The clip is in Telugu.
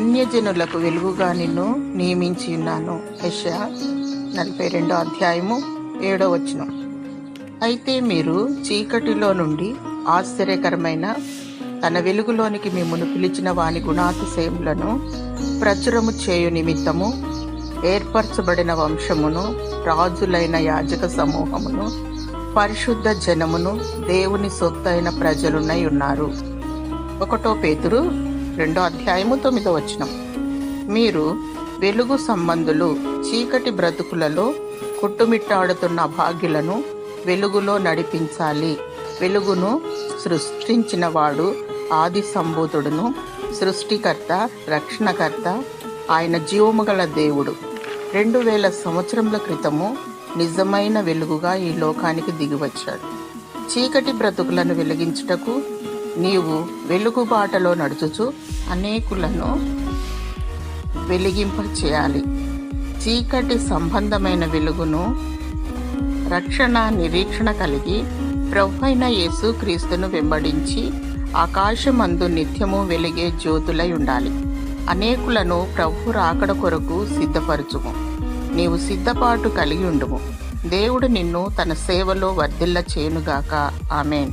అన్యజనులకు వెలుగుగా నిన్ను నియమించి ఉన్నాను. యెషయా నలభై రెండో అధ్యాయము ఏడో వచనం. అయితే మీరు చీకటిలో నుండి ఆశ్చర్యకరమైన తన వెలుగులోనికి మిమ్మల్ని పిలిచిన వాని గుణాతిశయములను ప్రచురము చేయు నిమిత్తము ఏర్పరచబడిన వంశమును రాజులైన యాజక సమూహమును పరిశుద్ధ జనమును దేవుని సొత్తైన ప్రజలునై ఉన్నారు. ఒకటో పేతురు రెండో అధ్యాయము తొమ్మిదో వచనం. మీరు వెలుగు సంబంధులు చీకటి బ్రతుకులలో కొట్టుమిట్టాడుతున్న భాగ్యులను వెలుగులో నడిపించాలి. వెలుగును సృష్టించినవాడు ఆది సంబూతుడును సృష్టికర్త రక్షణకర్త ఆయన జీవము గల దేవుడు. రెండు వేల సంవత్సరముల క్రితము నిజమైన వెలుగుగా ఈ లోకానికి దిగివచ్చాడు. చీకటి బ్రతుకులను వెలిగించుటకు నీవు వెలుగుబాటలో నడుచుచు అనేకులను వెలిగింప చేయాలి. చీకటి సంబంధమైన వెలుగును రక్షణ నిరీక్షణ కలిగి ప్రభైన యేసు క్రీస్తును వెంబడించి ఆకాశమందు నిత్యము వెలిగే జ్యోతులై ఉండాలి. అనేకులను ప్రభు రాకడ కొరకు సిద్ధపరచుము. నీవు సిద్ధపాటు కలిగి ఉండుము. దేవుడు నిన్ను తన సేవలో వర్ధిల్ల చేయునుగాక ఆమెన్.